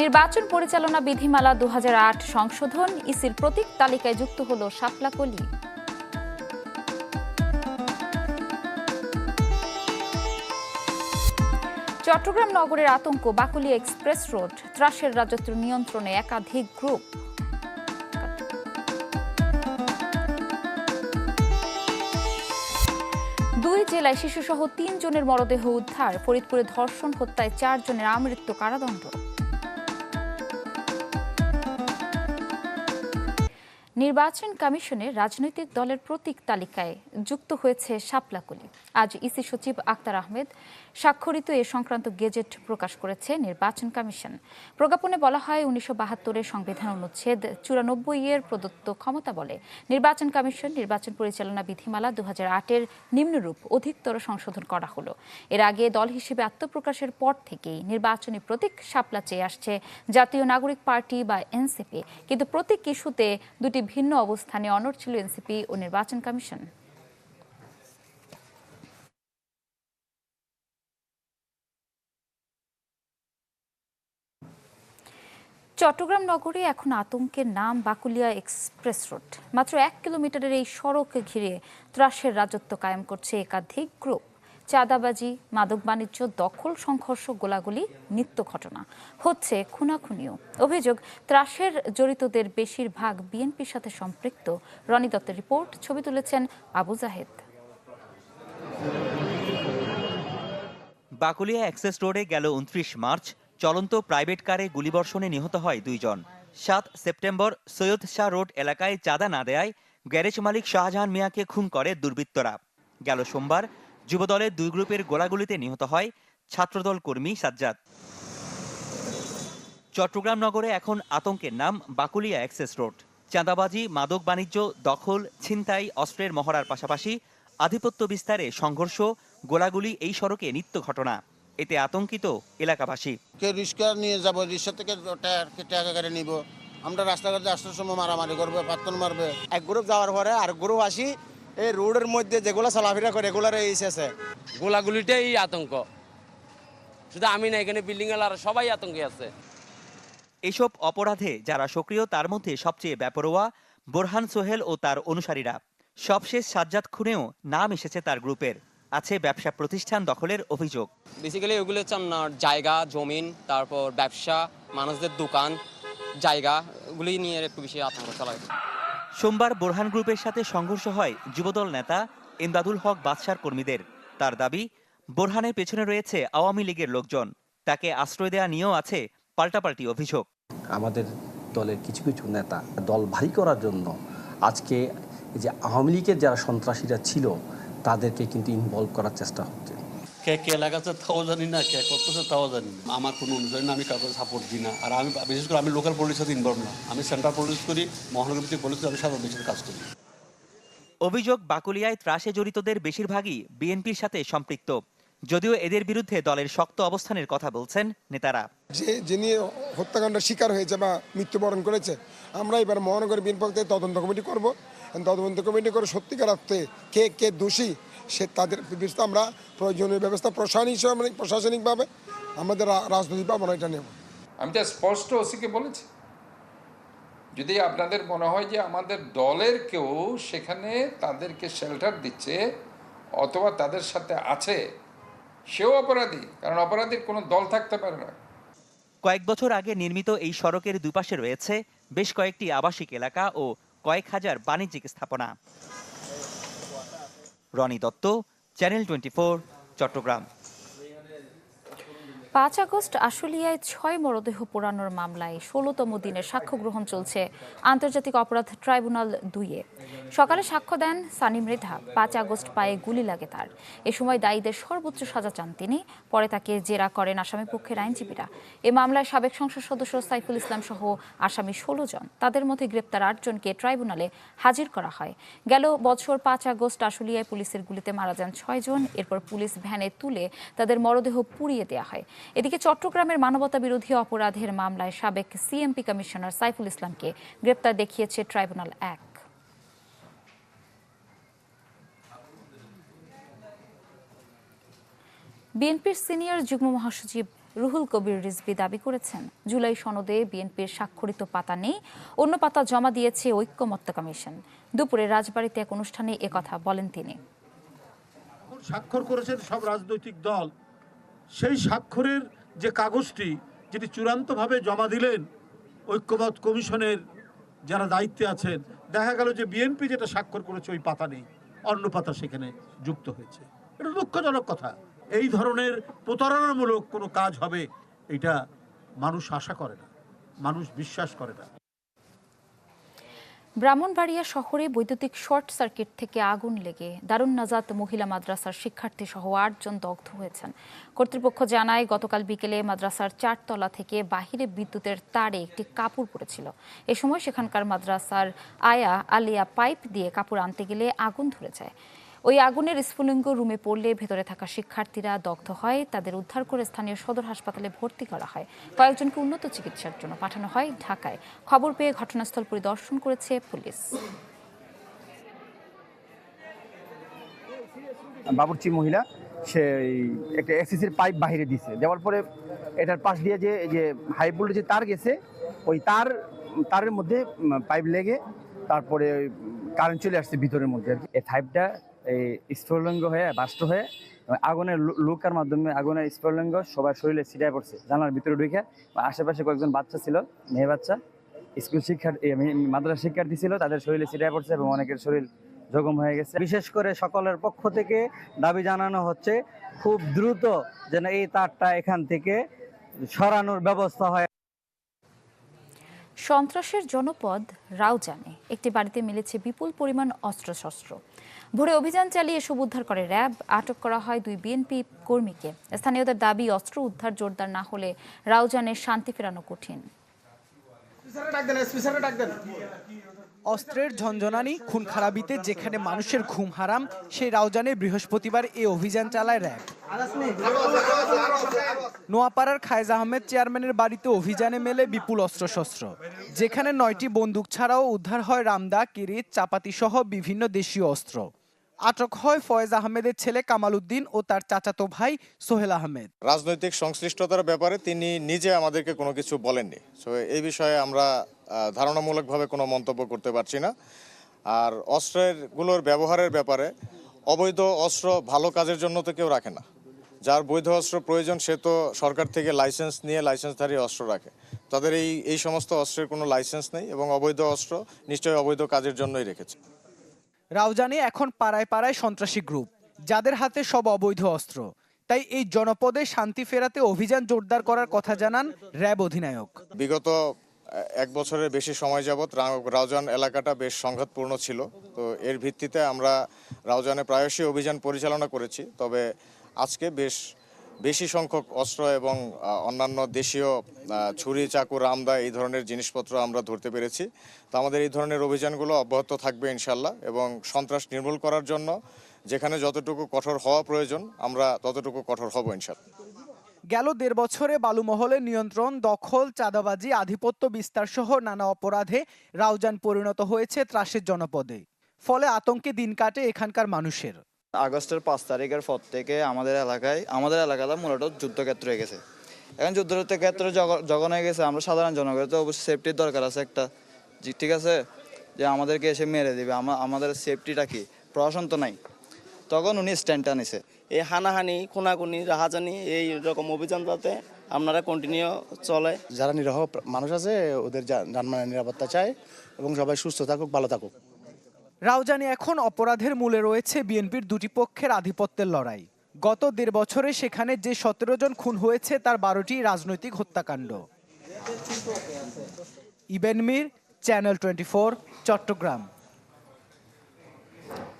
নির্বাচন পরিচালনা বিধিমালা দু হাজার আট সংশোধন, ইসির প্রতীক তালিকায় যুক্ত হল শাপলাকলি চট্টগ্রাম নগরের আতঙ্ক বাকুলিয়া এক্সপ্রেস রোড, ত্রাসের রাজত্ব নিয়ন্ত্রণে একাধিক গ্রুপ। দুই জেলায় শিশুসহ তিনজনের মরদেহ উদ্ধার, ফরিদপুরে ধর্ষণ, হত্যায় চারজনের আমৃত্যু কারাদণ্ড। নির্বাচন কমিশনের রাজনৈতিক দলের প্রতীক তালিকায় যুক্ত হয়েছে শাপলাকলি আজ ইসি সচিব আক্তার আহমেদ স্বাক্ষরিত এ সংক্রান্ত গেজেট প্রকাশ করেছে নির্বাচন কমিশন। প্রজ্ঞাপনে বলা হয়, উনিশশো বাহাত্তরের সংবিধান অনুচ্ছেদ চুরানব্বই এর প্রদত্ত ক্ষমতা বলে। নির্বাচন কমিশন নির্বাচন পরিচালনা বিধিমালা দু হাজার আটের নিম্নরূপ অধিকতর সংশোধন করা হলো। এর আগে দল হিসেবে আত্মপ্রকাশের পর থেকেই নির্বাচনী প্রতীক শাপলা চেয়ে আসছে জাতীয় নাগরিক পার্টি বা এনসিপি। কিন্তু প্রতীক ইস্যুতে দুটি ভিন্ন অবস্থানে অনড় ছিল এনসিপি ও নির্বাচন কমিশন। চট্টগ্রাম নগরে এখন আতঙ্কের নাম বাকুলিয়া এক্সপ্রেস রোড। মাত্র এক কিলোমিটারের এই সড়ক ঘিরে ত্রাসের রাজত্ব কায়েম করছে একাধিক গ্রুপ। চাঁদাবাজি, মাদক বাণিজ্য, দখল, সংঘর্ষ, গোলাগুলি, নিত্য ঘটনা। হচ্ছে খুনাখুনিও। অভিযোগ, ত্রাসের জড়িতদের বেশিরভাগ বিএনপির সাথে সম্পৃক্ত। রনি দত্তের রিপোর্ট, ছবি তুলেছেন আবু জাহেদ। বাকুলিয়া অ্যাক্সেস রোডে গেল উনত্রিশ মার্চ। চলন্ত প্রাইভেট কারে গুলিবর্ষণে নিহত হয় দুইজন। সাত সেপ্টেম্বর, সৈয়দ শাহ রোড এলাকায় চাঁদা না দেয়ায় গ্যারেজ মালিক শাহজাহান মিয়াকে খুন করে দুর্বৃত্তরা। গেল সোমবার যুবদলের দুই গ্রুপের গোলাগুলিতে নিহত হয় ছাত্রদল কর্মী সাজ্জাদ। চট্টগ্রাম নগরে এখন আতঙ্কের নাম বাকুলিয়া অ্যাক্সেস রোড। চাঁদাবাজি মাদক বাণিজ্য দখল ছিনতাই অস্ত্রের মহড়ার পাশাপাশি আধিপত্য বিস্তারে সংঘর্ষ গোলাগুলি এই সড়কে নিত্য ঘটনা। এতে আতঙ্কিত এলাকাবাসী। কে রিক্সা নিয়ে যাব? রিক্সা থেকে টায়ার টাকা কেটে নিব? আমরা রাস্তাঘাটে আসার সময় মারামারি করবে পাত্তন মারবে। এক গ্রুপ যাওয়ার পরে আর গ্রুপ আসি এই রোডের মধ্যে যেগুলো চলাফেরা করে এগুলার এই শেষে গোলাগুলিটাই আতঙ্ক। শুধু আমি না এখানে বিল্ডিং এলার সবাই আতঙ্কে আছে। এসব অপরাধে যারা সক্রিয় তার মধ্যে সবচেয়ে ব্যাপরোয়া বোরহান সোহেল ও তার অনুসারীরা। সবশেষ সাজ্জাদ খুনেও নাম এসেছে তার গ্রুপের। আছে ব্যবসা প্রতিষ্ঠান দখলের অভিযোগ। বেসিক্যালি ওগুলো হচ্ছে আপনার জায়গা জমিন তারপর ব্যবসা মানুষদের দোকান জায়গা ওগুলি নিয়ে একটু বেশি আতঙ্ক চলা সোমবার বোরহান গ্রুপের সাথে সংঘর্ষ হয় যুবদল নেতা ইমদাদুল হক বাদশার কর্মীদের। তার দাবি বোরহানের পেছনে রয়েছে আওয়ামী লীগের লোকজন। তাকে আশ্রয় দেওয়া নিয়েও আছে পাল্টাপাল্টি অভিযোগ। আমাদের দলের কিছু কিছু নেতা দল ভারী করার জন্য আজকে যে আওয়ামী লীগের যারা সন্ত্রাসীরা ছিল, তাদেরকে কিন্তু ইনভলভ করার চেষ্টা হচ্ছে। কে কে লাগাচ্ছে তাও জানি না কে করতেছে তাও জানি না। আমার কোনো অনুসারী না আমি কাউকে সাপোর্ট দিই না। আর আমি বিশেষ করে আমি লোকাল পুলিশের সাথে ইনভলভ না। আমি সেন্ট্রাল পুলিশ করি মহানগর ভিত্তিক পুলিশ আমি সাধারণ দেশের কাজ করি। অভিযোগ বাকুলিয়ায় ত্রাসে জড়িতদের বেশিরভাগই বিএনপির সাথে সম্পৃক্ত। যদিও এদের বিরুদ্ধে দলের শক্ত অবস্থানের কথা বলছেন নেতারা। যে যিনি হত্যাকাণ্ডের শিকার হয়েছে বা মৃত্যুবরণ করেছে আমরা এবার মহানগর বিএনপি তদন্ত কমিটি করব। তদন্ত কমিটি করে সত্যিকার অর্থে কে কে দোষী সে তাদের বিরুদ্ধে আমরা প্রয়োজনীয় ব্যবস্থা প্রশাসনিক হিসেবে প্রশাসনিকভাবে আমাদের রাজনৈতিকভাবে আমরা এটা নেব। আমি তো স্পষ্ট ওসিকে বলেছি। যদি আপনাদের মনে হয় যে আমাদের দলের কেউ সেখানে তাদেরকে শেল্টার দিচ্ছে অথবা তাদের সাথে আছে সেও অপরাধী কারণ অপরাধীর কোনো দল থাকতে পারে না। কয়েক বছর আগে নির্মিত এই সড়কের দুপাশে রয়েছে বেশ কয়েকটি আবাসিক এলাকা ও কয়েক হাজার বাণিজ্যিক স্থাপনা। Roni Dutta channel twenty Chattogram. পাঁচ আগস্ট আশুলিয়ায় ছয় মরদেহ পোড়ানোর মামলায় ষোলোতম দিনের সাক্ষ্য গ্রহণ চলছে আন্তর্জাতিক অপরাধ ট্রাইব্যুনাল দুইয়ে। সকালে সাক্ষ্য দেন সানি মৃধা। পাঁচ আগস্ট পায়ে গুলি লাগে তার। এ সময় দায়ীদের সর্বোচ্চ সাজা চান তিনি। পরে তাকে জেরা করেন আসামি পক্ষের আইনজীবীরা। এ মামলায় সাবেক সংসদ সদস্য সাইফুল ইসলাম সহ আসামি ষোলো জন। তাদের মধ্যে গ্রেপ্তার আটজনকে ট্রাইব্যুনালে হাজির করা হয়। গেল বছর পাঁচ আগস্ট আশুলিয়ায় পুলিশের গুলিতে মারা যান ছয়জন এরপর পুলিশ ভ্যানে তুলে তাদের মরদেহ পুড়িয়ে দেওয়া হয়। এদিকে চট্টগ্রামের মানবতা বিরোধী অপরাধের মামলায় সাবেক সিএমপি কমিশনার সাইফুল ইসলামকে গ্রেপ্তার দেখিয়েছে ট্রাইব্যুনাল এক। বিএনপির সিনিয়র যুগ্ম মহাসচিব রুহুল কবির রিজভি দাবি করেছেন, জুলাই সনদে বিএনপির স্বাক্ষরিত পাতা নেই, অন্য পাতা জমা দিয়েছে ঐক্যমত্য কমিশন। দুপুরে রাজবাড়িতে এক অনুষ্ঠানে একথা বলেন তিনি। স্বাক্ষর করেছেন সব রাজনৈতিক দল সেই স্বাক্ষরের যে কাগজটি, যেটি চূড়ান্তভাবে জমা দিলেন ঐক্যমত কমিশনের যারা দায়িত্বে আছেন, দেখা গেল যে বিএনপি যেটা স্বাক্ষর করেছে ওই পাতা নেই, অন্য পাতা সেখানে যুক্ত হয়েছে। এটা দুঃখজনক কথা। এই ধরনের প্রতারণামূলক কোনো কাজ হবে, এটা মানুষ আশা করে না, মানুষ বিশ্বাস করে না। ব্রাহ্মণবাড়িয়া শহরে বৈদ্যুতিক শর্ট সার্কিট থেকে আগুন লেগে দারুণ নাজাত মহিলা মাদ্রাসার শিক্ষার্থী সহ আটজন দগ্ধ হয়েছেন। কর্তৃপক্ষ জানায়, গতকাল বিকেলে মাদ্রাসার চারতলা থেকে বাহিরে বিদ্যুতের তারে একটি কাপড় পড়েছিল। এ সময় সেখানকার মাদ্রাসার আয়া আলিয়া পাইপ দিয়ে কাপড় আনতে গেলে আগুন ধরে যায়। ওই আগুনের স্ফুলিঙ্গ রুমে পড়লে ভেতরে থাকা শিক্ষার্থীরা দগ্ধ হয়, তাদের উদ্ধার করে স্থানীয় সদর হাসপাতালে ভর্তি করা হয়। কয়েকজনকে উন্নত চিকিৎসার জন্য পাঠানো হয় ঢাকায়। খবর পেয়ে ঘটনাস্থল পরিদর্শন করেছে পুলিশ। বাবুর্চি মহিলা, সে একটা এসিসির পাইপ বাহিরে দিছে। দেওয়ার পরে এটার পাশ দিয়ে যে যে হাই যে তার গেছে, ওই তার, তারের মধ্যে পাইপ লেগে তারপরে কারেন্ট চলে আসছে ভিতরের মধ্যে আর কি। এই পাইপটা এই স্ফুলিঙ্গ হয়ে বাস্ট হয়ে, আগুনের লুকার মাধ্যমে আগুনের স্ফুলিঙ্গ সবার শরীরে ছিটায় পড়ছে, জানালার ভিতরে ঢুকে। আশেপাশে কয়েকজন বাচ্চা ছিল, মেয়ে বাচ্চা। স্কুল শিক্ষার্থী মাদ্রাসা শিক্ষার্থী ছিল, তাদের শরীরে ছিটায় পড়ছে এবং অনেকের শরীর জখম হয়ে গেছে। বিশেষ করে সকলের পক্ষ থেকে দাবি জানানো হচ্ছে, খুব দ্রুত যেন এই তারটা এখান থেকে সরানোর ব্যবস্থা হয়। সন্ত্রাসের জনপদ রাউজানে। একটি বাড়িতে মিলেছে বিপুল পরিমাণ অস্ত্রশস্ত্র। ভোরে অভিযান চালিয়ে এসব উদ্ধার করে র্যাব। আটক করা হয় দুই বিএনপি কর্মীকে। স্থানীয়দের দাবি, অস্ত্র উদ্ধার জোরদার না হলে রাউজানে শান্তি ফেরানো কঠিন। অস্ত্রের ঝঞ্ঝনানি খুন খারাপিতে যেখানে মানুষের ঘুম হারাম, সেই রাউজানে বৃহস্পতিবার এই অভিযান চালায় র্যাব। নোয়াপাড়ার খায়েজ আহমেদ চেয়ারম্যানের বাড়িতে অভিযানে মেলে বিপুল অস্ত্রশস্ত্র। যেখানে নয়টি বন্দুক ছাড়াও উদ্ধার হয় রামদা, কিরিচ, চাপাতি সহ বিভিন্ন দেশীয় অস্ত্র। আটক হয় ফয়েজ আহমেদের ছেলে কামাল উদ্দিন ও তার চাচাতো ভাই সোহেল আহমেদ। রাজনৈতিক সংশ্লিষ্টতার ব্যাপারে তিনি নিজে আমাদেরকে কোনো কিছু বলেননি। সো এই বিষয়ে আমরা ধারণামূলকভাবে কোনো মন্তব্য করতে পারছি না। আর অস্ত্রেরগুলোর ব্যবহারের ব্যাপারে অবৈধ অস্ত্র ভালো কাজের জন্য তো কেউ রাখে না। যার বৈধ অস্ত্র প্রয়োজন সে তো সরকার থেকে লাইসেন্স নিয়ে লাইসেন্সধারী অস্ত্র রাখে। তাদের এই এই সমস্ত অস্ত্রের কোনো লাইসেন্স নেই এবং অবৈধ অস্ত্র নিশ্চয়ই অবৈধ কাজের জন্যই রেখেছে। রাউজানে এখন পাড়ায় পাড়ায় সন্ত্রাসী গ্রুপ যাদের হাতে সব অবৈধ অস্ত্র। তাই এই জনপদে শান্তি ফেরাতে অভিযান জোরদার করার কথা জানান র্যাব অধিনায়ক। বিগত এক বছরের বেশি সময় যাবৎ রাউজান এলাকাটা বেশ সংঘাতপূর্ণ ছিল। তো এর ভিত্তিতে আমরা রাউজানে প্রায়শই অভিযান পরিচালনা করেছি। তবে আজকে বেশ বেশি সংখ্যক অস্ত্র এবং অন্যান্য দেশীয় ছুরি, চাকু, রামদা এই ধরনের জিনিসপত্র আমরা ধরতে পেরেছি। তো আমাদের এই ধরনের অভিযানগুলো অব্যাহত থাকবে ইনশাল্লাহ এবং সন্ত্রাস নির্মূল করার জন্য যেখানে যতটুকু কঠোর হওয়া প্রয়োজন, আমরা ততটুকু কঠোর হব ইনশাল্লাহ গেল দেড় বছরে বালুমহলের নিয়ন্ত্রণ, দখল, চাঁদাবাজি, আধিপত্য বিস্তার সহ নানা অপরাধে রাউজান পরিণত হয়েছে ত্রাসের জনপদে। ফলে আতঙ্কে দিন কাটে এখানকার মানুষের। আগস্টের পাঁচ তারিখের পর থেকে আমাদের এলাকায়, আমাদের এলাকাটা মূলত যুদ্ধক্ষেত্র হয়ে গেছে। এখন যুদ্ধক্ষেত্র জগ- যখন হয়ে গেছে, আমরা সাধারণ জনগণের তো অবশ্যই সেফটির দরকার আছে একটা। ঠিক আছে? যে আমাদেরকে এসে মেরে দেবে আমাদের সেফটিটা কি? প্রশাসন তো নাই। তখন উনি স্ট্যান্ডটা নিছে এই হানাহানি খুনাখুনি রাহাজানি এই রকম অভিযান যাতে আপনারা কন্টিনিউ চলে। যারা নিরহ মানুষ আছে ওদের জা- যানবাহনের নিরাপত্তা চায় এবং সবাই সুস্থ থাকুক ভালো থাকুক। রাউজানি এখন অপরাধের মূলে রয়েছে বিএনপির দুটি পক্ষের আধিপত্যের লড়াই। গত দেড় বছরে সেখানে যে সতেরো জন খুন হয়েছে তার বারোটি রাজনৈতিক হত্যাকাণ্ড। ইবেন মির চ্যানেল টোয়েন্টি চট্টগ্রাম।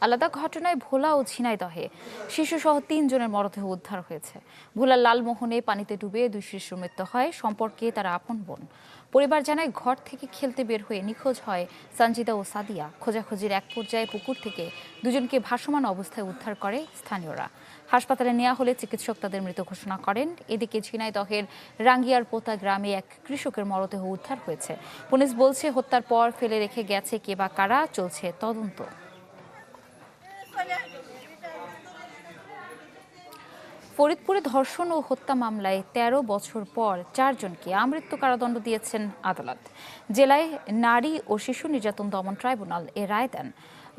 আলাদা ঘটনায় ভোলা ও ঝিনাইদহে শিশুসহ তিনজনের মরদেহ উদ্ধার হয়েছে। ভোলার লালমোহনে পানিতে ডুবে দুই শিশুর মৃত্যু হয়। সম্পর্কে তারা আপন বোন। পরিবার জানায়, ঘর থেকে খেলতে বের হয়ে নিখোঁজ হয় সঞ্জিদা ও সাদিয়া। খোঁজাখুঁজির এক পর্যায়ে পুকুর থেকে দুজনকে ভাসমান অবস্থায় উদ্ধার করে স্থানীয়রা। হাসপাতালে নেওয়া হলে চিকিৎসক তাদের মৃত ঘোষণা করেন। এদিকে ঝিনাইদহের রাঙ্গিয়ার পোতা গ্রামে এক কৃষকের মরদেহ উদ্ধার হয়েছে। পুলিশ বলছে, হত্যার পর ফেলে রেখে গেছে কে বা কারা, চলছে তদন্ত। ফরিদপুরে ধর্ষণ ও হত্যা মামলায় ১৩ বছর পর চারজনকে আমৃত্যু কারাদণ্ড দিয়েছেন আদালত। জেলায় নারী ও শিশু নির্যাতন দমন ট্রাইব্যুনাল এ রায় দেন।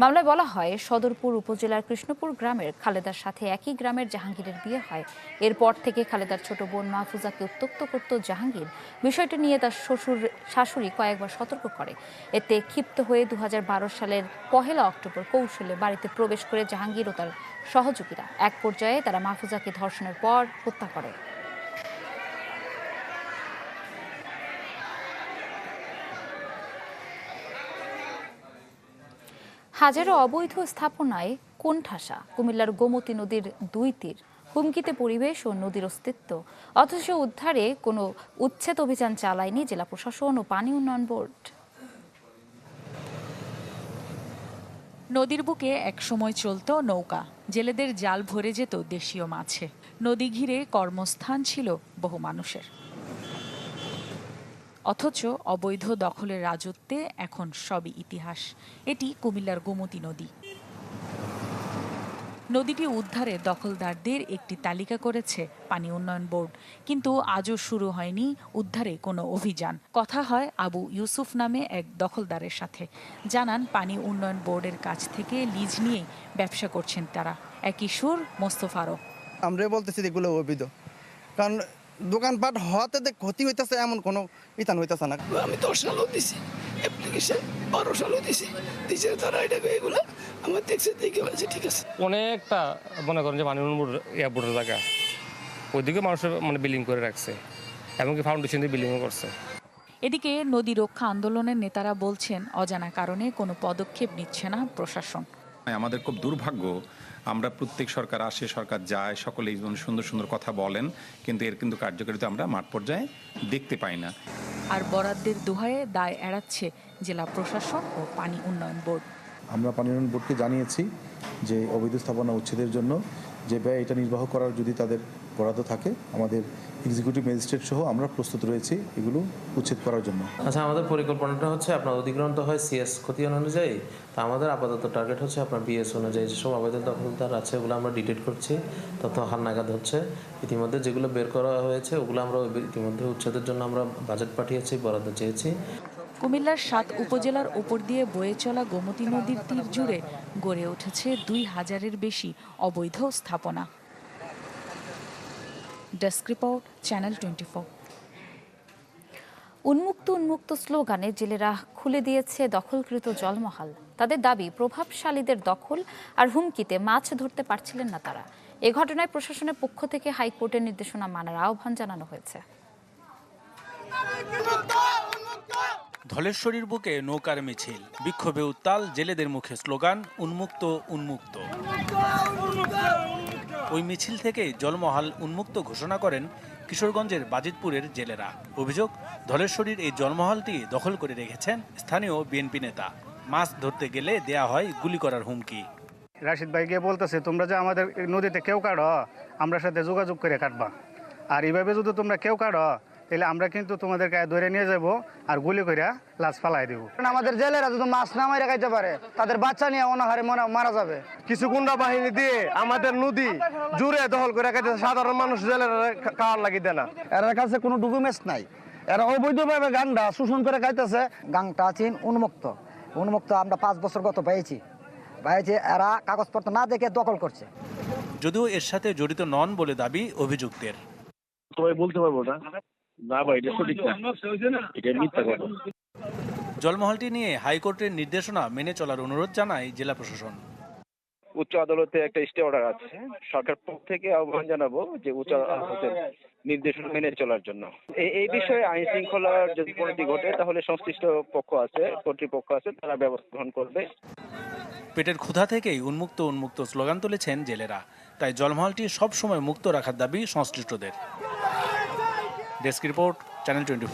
মামলায় বলা হয়, সদরপুর উপজেলার কৃষ্ণপুর গ্রামের খালেদার সাথে একই গ্রামের জাহাঙ্গীরের বিয়ে হয়। এরপর থেকে খালেদার ছোট বোন মাহফুজাকে উত্তক্ত করত জাহাঙ্গীর। বিষয়টি নিয়ে তার শ্বশুর, শাশুড়ি কয়েকবার সতর্ক করে। এতে ক্ষিপ্ত হয়ে দু হাজার বারো সালের পহেলা অক্টোবর কৌশলে বাড়িতে প্রবেশ করে জাহাঙ্গীর ও তার সহযোগীরা। এক পর্যায়ে তারা মাহফুজাকে ধর্ষণের পর হত্যা করে। হাজারো অবৈধ স্থাপনায় কোণঠাসা, কুমিল্লার গোমতী নদীর দুই তীর, হুমকিতে পরিবেশ ও নদীর অস্তিত্ব। অথচ উদ্ধারে কোনো উচ্ছেদ অভিযান চালায়নি জেলা প্রশাসন ও পানি উন্নয়ন বোর্ড। নদীর বুকে একসময় চলত নৌকা, জেলেদের জাল ভরে যেত দেশীয় মাছে। নদী ঘিরে কর্মস্থান ছিল বহু মানুষের। অথচ অবৈধ দখলের রাজত্বে এখন সবই ইতিহাস। এটি কুমিল্লার গোমতী নদী। নদীটি উদ্ধারে দখলদারদের একটি তালিকা করেছে পানি উন্নয়ন বোর্ড। কিন্তু আজও শুরু হয়নি উদ্ধারে কোনো অভিযান। কথা হয় আবু ইউসুফ নামে এক দখলদারের সাথে। জানান, পানি উন্নয়ন বোর্ডের কাছ থেকে লিজ নিয়ে ব্যবসা করছেন তারা। একই সুর মোস্তফারও আমরা বলতেছি এগুলো অবৈধ। কারণ দোকানপাট হওয়াতে যে ক্ষতি হইতেছে এমন কোনো ইতান হইতেছে না। আমি দশ সালও দিছি অ্যাপ্লিকেশন বারো সালও দিছি দিছে তারা এটাকে এগুলা? আমার দেখছে দেখে বলছে ঠিক আছে। অনেকটা মনে করেন যে পানি এয়ারপোর্টের জায়গা। ওইদিকে মানুষের মানে বিল্ডিং করে রাখছে এমনকি ফাউন্ডেশন দিয়ে বিল্ডিংও করছে। এদিকে নদী রক্ষা আন্দোলনের নেতারা বলছেন অজানা কারণে কোনো পদক্ষেপ নিচ্ছে না প্রশাসন। আমাদের খুব দুর্ভাগ্য আমরা প্রত্যেক সরকার আসে সরকার যায় সকলেই সুন্দর সুন্দর কথা বলেন কিন্তু এর কিন্তু কার্যকারিতা আমরা মাঠ পর্যায়ে দেখতে পাই না। আর বরাদ্দের দোহায়ে দায় এড়াচ্ছে জেলা প্রশাসন ও পানি উন্নয়ন বোর্ড। আমরা পানি উন্নয়ন বোর্ডকে জানিয়েছি যে অবৈধ স্থাপনা উচ্ছেদের জন্য যে ব্যয় এটা নির্বাহ করার যদি তাদের বরাদ্দ থাকে আমাদের এক্সিকিউটিভ ম্যাজিস্ট্রেট সহ আমরা প্রস্তুত রয়েছি এগুলো উচ্ছেদ করার জন্য। আচ্ছা আমাদের পরিকল্পনাটা হচ্ছে আপনার অধিগ্রহণ তো হয় সিএস খতিয়ান অনুযায়ী তা আমাদের আপাতত টার্গেট হচ্ছে আপনার বিএস অনুযায়ী। যেসব অবৈধ দখলদার আছে ওগুলো আমরা ডিটেক্ট করছি তথ্য হালনাগাদ হচ্ছে। ইতিমধ্যে যেগুলো বের করা হয়েছে ওগুলো আমরা ইতিমধ্যে উচ্ছেদের জন্য আমরা বাজেট পাঠিয়েছি বরাদ্দ চেয়েছি। কুমিল্লার সাত উপজেলার ওপর দিয়ে বয়ে চলা গোমতী নদীর তীর জুড়ে গড়ে উঠেছে দুই হাজারের বেশি অবৈধ স্থাপনা। ডেস্ক রিপোর্ট চ্যানেল টোয়েন্টি উন্মুক্ত উন্মুক্ত স্লোগানে জেলেরা খুলে দিয়েছে দখলকৃত জলমহাল। তাদের দাবি, প্রভাবশালীদের দখল আর হুমকিতে মাছ ধরতে পারছিলেন না তারা। এ ঘটনায় প্রশাসনের পক্ষ থেকে হাইকোর্টের নির্দেশনা মানার আহ্বান জানানো হয়েছে। ধলেশ্বরীর বুকে নৌকার মিছিল। বিক্ষোভে উত্তাল জেলেদের মুখে স্লোগান, উন্মুক্ত উন্মুক্ত। ওই মিছিল থেকে জলমহাল উন্মুক্ত ঘোষণা করেন কিশোরগঞ্জের বাজিতপুরের জেলেরা। অভিযোগ, ধলেশ্বরীর এই জলমহলটি দখল করে রেখেছেন স্থানীয় বিএনপি নেতা। মাছ ধরতে গেলে দেয়া হয় গুলি করার হুমকি। রাশিদ ভাই গিয়ে বলতেছে, তোমরা যে আমাদের নদীতে কেউ কাটো, আমরা সাথে যোগাযোগ করে কাটবা। আর এইভাবে যদি তোমরা কেউ কাটো তাহলে আমরা কিন্তু তোমাদের গায়ে ধরে নিয়ে যাব আর গুলি করে লাশ ফালাই দেবো। আমাদের জেলেরা যদি মাছ না মারে খাইতে পারে তাদের বাচ্চা নিয়ে অনাহারে মনে মারা যাবে। কিছু গুন্ডা বাহিনী দিয়ে আমাদের নদী জুড়ে দখল করে খাইতে সাধারণ মানুষ জেলের খাওয়ার লাগি দেয় না। এর কাছে কোনো ডকুমেন্টস নাই। এরা অবৈধভাবে গাংটা শোষণ করে খাইতেছে। গাংটা আছেন উন্মুক্ত। উন্মুক্ত আমরা পাঁচ বছর গত পেয়েছি। পেয়েছি এরা কাগজপত্র না দেখে দখল করছে। যদিও এর সাথে জড়িত নন বলে দাবি অভিযুক্তের। সবাই বলতে পারব না। না ভাই এটা সঠিক না। এটা মিথ্যা কথা। জলমহলটি নিয়ে হাইকোর্টের নির্দেশনা মেনে চলার অনুরোধ জানায় জেলা প্রশাসন। উচ্চ আদালতে একটা স্টে অর্ডার আছে। সরকার পক্ষ থেকে আহ্বান জানাব যে উচ্চ আদালতের নির্দেশনা মেনে চলার জন্য। এই- এই বিষয়ে আইন শৃঙ্খলার যদি পরিণতি ঘটে তাহলে সংশ্লিষ্ট পক্ষ আছে কর্তৃপক্ষ আছে তারা ব্যবস্থা গ্রহণ করবে। পেটের ক্ষুধা থেকেই উন্মুক্ত উন্মুক্ত স্লোগান তুলেছেন জেলেরা। তাই জলমহলটি সবসময় মুক্ত রাখার দাবি সংশ্লিষ্টদের। Desk report channel twenty